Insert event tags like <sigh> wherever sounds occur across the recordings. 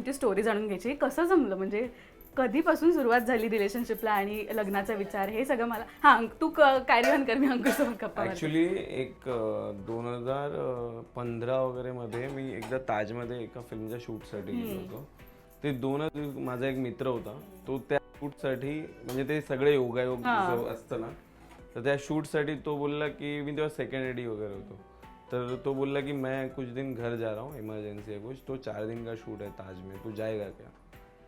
तुमची स्टोरी जाणून घ्यायची? कसं जमलं? म्हणजे कधीपासून सुरुवात झाली रिलेशनशिपला आणि लग्नाचा विचार? हे सगळं मला हा तू कॅरी ऑन कर मी गप्पा मारते. ऍक्च्युली एक दोन हजार पंधरा वगैरे मध्ये मी एकदा ताजमध्ये एका फिल्मच्या शूटसाठी गेलो होतो. ते दोनच माझा एक मित्र होता. तो त्या शूटसाठी म्हणजे ते सगळे योगायोग असतं ना तर त्या शूटसाठी तो बोलला की मी तेव्हा सेकंड एडी वगैरे होतो. तर तो बोलला कि मैं कुछ दिन घर जा रहा हूँ इमरजेंसी है कुछ तो चार दिन का शूट है ताज में तू जाएगा क्या?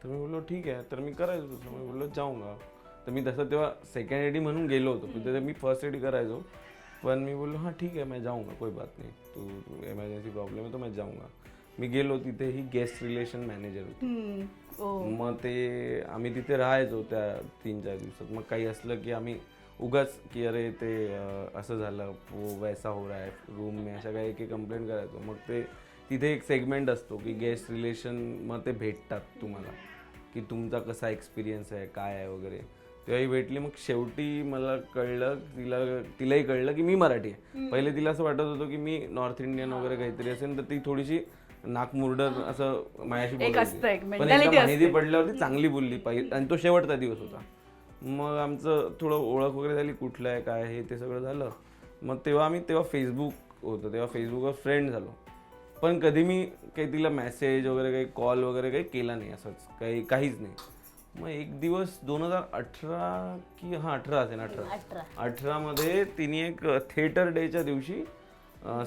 तर मी बोललो ठीक आहे तर मी करायचो तसं मी बोललो जाऊंगा। तर मी तसं तेव्हा सेकंड एडी म्हणून गेलो होतो त्याचं मी फर्स्ट एडी करायचो पण मी बोललो हां ठीक आहे मैं जाऊंगा कोई बात नहीं तू इमर्जन्सी प्रॉब्लेम आहे तो मैं जाऊंगा. मी गेलो तिथे ही गेस्ट रिलेशन मॅनेजर होती. मग ते आम्ही तिथे राहायचो त्या तीन चार दिवसात. मग काही असलं की आम्ही उगाच की अरे ते असं झालं वो वैसा हो रहा है रूम में अशा काही एक कंप्लेंट करायचो. मग ते तिथे एक सेगमेंट असतो की गेस्ट रिलेशन मग ते भेटतात तुम्हाला की तुमचा कसा एक्सपिरियन्स आहे काय आहे वगैरे. तेव्हाही भेटली. मग शेवटी मला कळलं तिला तिलाही कळलं की मी मराठी आहे. पहिले तिला असं वाटत होतं की मी नॉर्थ इंडियन वगैरे काहीतरी असेल तर ती थोडीशी नाकमुरडर असं माझ्याशी बोलत पण माहिती पडल्यावरती चांगली बोलली. पाहिजे आणि तो शेवटचा दिवस होता. मग आमचं थोडं ओळख वगैरे झाली कुठलं आहे काय आहे ते सगळं झालं. मग तेव्हा आम्ही तेव्हा फेसबुक होतं तेव्हा फेसबुकवर फ्रेंड झालो. पण कधी मी काही तिला मेसेज वगैरे काही कॉल वगैरे काही केला नाही असंच. काही काहीच नाही. मग एक दिवस दोन हजार अठरा की हां अठरा असेल अठरा. अठरामध्ये तिने एक थिएटर डेच्या दिवशी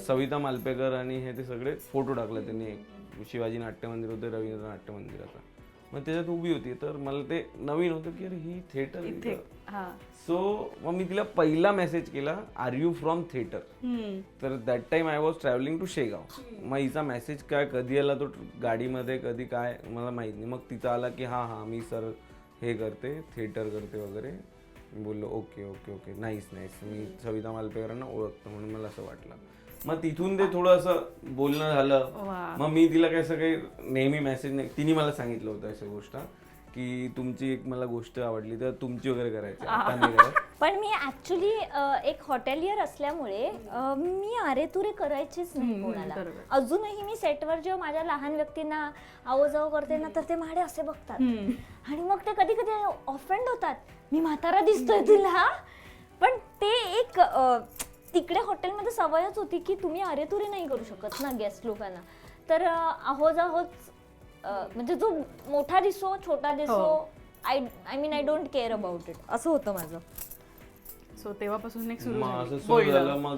सविता मालपेकर आणि हे ते सगळे फोटो टाकले त्यांनी. एक शिवाजी नाट्य मंदिर होते रवींद्र नाट्य मंदिराचा मग त्याच्यात उभी होती. तर मला ते नवीन होतं की अरे ही थिएटर हा सो मग मी तिला पहिला मेसेज केला आर यू फ्रॉम थिएटर. तर that time I was travelling to Shegaon. मग हिचा मेसेज काय कधी आला तो गाडीमध्ये कधी काय मला माहीत नाही. मग तिचा आला की हां हां मी सर हे करते थिएटर करते वगैरे. बोललो okay okay okay nice nice मी सविता मालपेकरांना ओळखतो म्हणून मला असं वाटलं. मग तिथून ते थोडं असं बोलणं झालं. वा. मग मी तिला काय असं काही नेहमी मेसेज नाही. तिने मला सांगितलं होतं अशा गोष्ट की तुमची एक मला गोष्ट आवडली तर तुमची वगैरे करायची. आता नाही करत पण मी ऍक्च्युली एक हॉटेलियर असल्यामुळे अ, मी अरे तुरे करायचीच नाही कोणाला. बरोबर. अजूनही मी सेटवर जेव्हा माझ्या लहान व्यक्तींना आवाजाव करते ना तर ते माडे असे बघतात. हम्म. आणि मग ते कधी कधी ऑफेंड होतात. मी म्हातारा दिसतोय तुला. पण ते एक अ, तिकडे हॉटेलमध्ये सवयच होती की तुम्ही अरे तुरे नाही करू शकत ना गेस्ट लोकांना. तर आहोज आहोज अ, म्हणजे जो मोठा दिसो छोटा दिसो I I mean I don't care about it असं होतं माझं. सो तेव्हापासून एक सुरू मग झाली. सुरू मग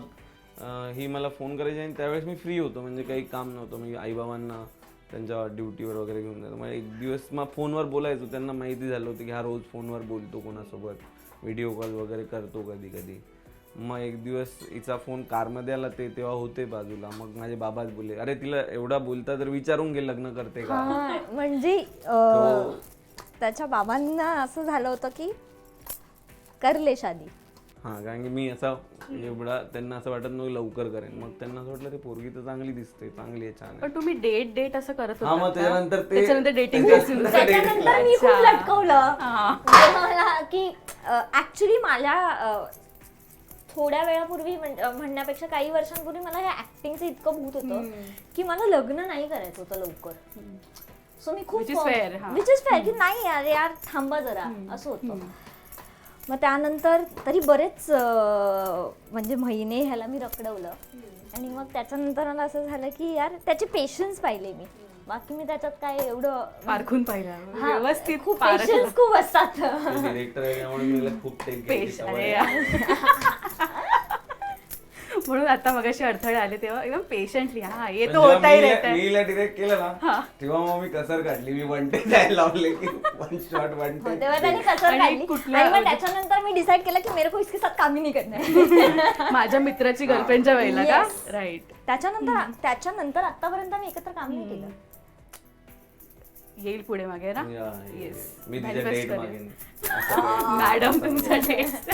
अं, ही मला फोन करायची आणि त्यावेळेस मी फ्री होतो. म्हणजे काही काम नव्हतं. म्हणजे आईबाबांना त्यांच्या ड्युटीवर वगैरे घेऊन जातो मग एक दिवस मग फोनवर बोलायचो. त्यांना माहिती झालं होतं की हा रोज फोनवर बोलतो कोणासोबत. व्हिडिओ कॉल वगैरे करतो कधी कधी मग एक दिवस हिचा फोन कारमध्ये आला ते तेव्हा होते बाजूला. मग माझे बाबाच बोलले अरे तिला एवढा बोलता तर विचारून घे लग्न करते का? हा, म्हणजे अ, त्याच्या बाबांना असं झालं होतं की करले शादी. हा कारण की मी असा एवढा त्यांना असं वाटत नव्हतं लवकर करेन. मग त्यांना असं वाटलं ते पोरगी तर चांगली दिसते चांगली आहे छान आहे. पण तुम्ही डेट डेट असं करत हा होता मग त्याच्यानंतर ते त्याच्यानंतर डेटिंग त्याच्यानंतर मी खूप लटकवलं. म्हणजे मला की ऍक्च्युली मला अ, थोड्या वेळापूर्वी म्हणण्यापेक्षा काही वर्षांपूर्वी मला हे ऍक्टिंगचं इतकं भूत होतं की मला लग्न नाही करायचं होतं लवकर. सो मी खूप. विच इज फेअर की नाही यार यार थांबा जरा असं होतं. मग त्यानंतर तरी बरेच म्हणजे महिने ह्याला मी रखडवलं. आणि मग त्याच्यानंतर मला असं झालं की यार त्याचे पेशन्स पाहिले मी. बाकी मी त्याच्यात काय एवढं पारखून पाहिलं. हा, व्यवस्थित खूप पारखलं. पेशन्स खूप असतात. डिरेक्टर आहे त्यामुळे मला खूप टेक घ्यायची पेश सवय. अरे आहे. यार. म्हणून आता मगाशी अडथळे आले तेव्हा एकदम पेशंटली हा ये पण तो जेव्हा होता ही मी रहता है. मी हिला डिरेक्ट केलं ना तेव्हा मग मी कसर काढली. मी वन टेक जायला लावले की वन शॉट वन हो, तेव्हा त्याने कसर आणि काढली. कुठल्या- आणि मग त्याच्यानंतर मी डिसाईड केलं की मेरे को इसके साथ काम ही नाही करणार <laughs> माझ्या मित्राची गर्लफ्रेंडच्या वेळेला का? Yes. राईट त्याच्यानंतर त्याच्यानंतर आतापर्यंत मी एकत्र काम नाही केलं. येईल पुढे मागे ना? या, Yes. मी. मॅडम <laughs> तुमचा डेट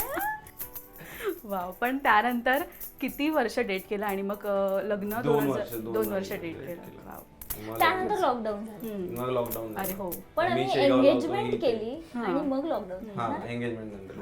वाव पण त्यानंतर किती वर्ष डेट केलं आणि मग लग्न दोन वर्ष दोन वर्ष डेट केलं. वाव त्यानंतर लॉकडाऊन झालं. मग लॉकडाऊन अरे हो. पण मी आम्ही एंगेजमेंट केली आणि मग लॉकडाऊन हा एंगेजमेंट नंतर.